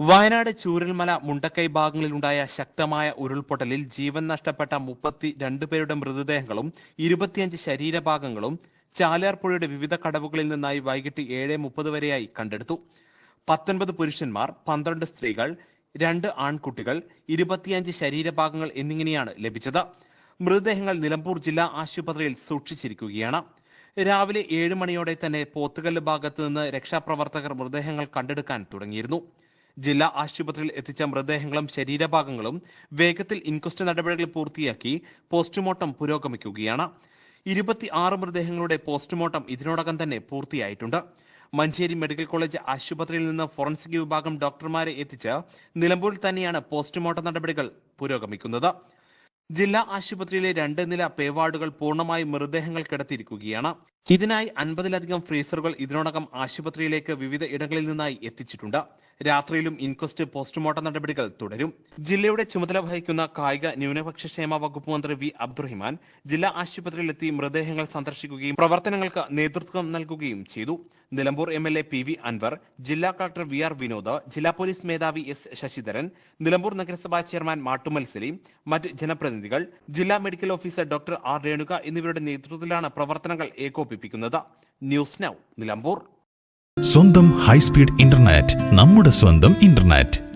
വയനാട് ചൂരൽമല മുണ്ടക്കൈ ഭാഗങ്ങളിലുണ്ടായ ശക്തമായ ഉരുൾപൊട്ടലിൽ ജീവൻ നഷ്ടപ്പെട്ട മുപ്പത്തി രണ്ട് പേരുടെ മൃതദേഹങ്ങളും ഇരുപത്തിയഞ്ച് ശരീരഭാഗങ്ങളും ചാലിയാർ പുഴയുടെ വിവിധ കടവുകളിൽ നിന്നായി വൈകിട്ട് ഏഴ് മുപ്പത് വരെയായി കണ്ടെടുത്തു. പത്തൊൻപത് പുരുഷന്മാർ പന്ത്രണ്ട് സ്ത്രീകൾ രണ്ട് ആൺകുട്ടികൾ ഇരുപത്തിയഞ്ച് ശരീരഭാഗങ്ങൾ എന്നിങ്ങനെയാണ് ലഭിച്ചത്. മൃതദേഹങ്ങൾ നിലമ്പൂർ ജില്ലാ ആശുപത്രിയിൽ സൂക്ഷിച്ചിരിക്കുകയാണ്. രാവിലെ ഏഴ് മണിയോടെ തന്നെ പോത്തുകല്ല് ഭാഗത്ത് നിന്ന് രക്ഷാപ്രവർത്തകർ മൃതദേഹങ്ങൾ കണ്ടെടുക്കാൻ തുടങ്ങിയിരുന്നു. ജില്ലാ ആശുപത്രിയിൽ എത്തിച്ച മൃതദേഹങ്ങളും ശരീരഭാഗങ്ങളും വേഗത്തിൽ ഇൻക്വസ്റ്റ് നടപടികൾ പൂർത്തിയാക്കി പോസ്റ്റ്മോർട്ടം പുരോഗമിക്കുകയാണ്. ഇരുപത്തി ആറ് മൃതദേഹങ്ങളുടെ പോസ്റ്റ്മോർട്ടം ഇതിനോടകം തന്നെ പൂർത്തിയായിട്ടുണ്ട്. മഞ്ചേരി മെഡിക്കൽ കോളേജ് ആശുപത്രിയിൽ നിന്ന് ഫോറൻസിക് വിഭാഗം ഡോക്ടർമാരെ എത്തിച്ച് നിലമ്പൂരിൽ തന്നെയാണ് പോസ്റ്റ്മോർട്ടം നടപടികൾ പുരോഗമിക്കുന്നത്. ജില്ലാ ആശുപത്രിയിലെ രണ്ട് നില പേവാർഡുകൾ പൂർണമായി മൃതദേഹങ്ങൾ കിടത്തിയിരിക്കുകയാണ്. ഇതിനായി അൻപതിലധികം ഫ്രീസറുകൾ ഇതിനോടകം ആശുപത്രിയിലേക്ക് വിവിധ ഇടങ്ങളിൽ നിന്നായി എത്തിച്ചിട്ടുണ്ട്. രാത്രിയിലും ഇൻക്വസ്റ്റ് പോസ്റ്റ്മോർട്ടം നടപടികൾ തുടരും. ജില്ലയുടെ ചുമതല വഹിക്കുന്ന കായിക ന്യൂനപക്ഷ ക്ഷേമ വകുപ്പ് മന്ത്രി വി അബ്ദുറഹിമാൻ ജില്ലാ ആശുപത്രിയിലെത്തി മൃതദേഹങ്ങൾ സന്ദർശിക്കുകയും പ്രവർത്തനങ്ങൾക്ക് നേതൃത്വം നൽകുകയും ചെയ്തു. Nilambur M L A P V Anwar ജില്ലാ കളക്ടർ വി ആർ വിനോദ് ജില്ലാ പോലീസ് മേധാവി എസ് ശശിധരൻ നിലമ്പൂർ നഗരസഭാ ചെയർമാൻ മാട്ടുമൽ സലീം മറ്റ് ജനപ്രതിനിധികൾ ജില്ലാ medical officer doctor R Renuka എന്നിവരുടെ നേതൃത്വത്തിലാണ് പ്രവർത്തനങ്ങൾ ഏകോപിപ്പിക്കുന്നത്. News now Nilambur. സ്വന്തം ഹൈസ്പീഡ് ഇന്റർനെറ്റ് നമ്മുടെ സ്വന്തം ഇന്റർനെറ്റ്.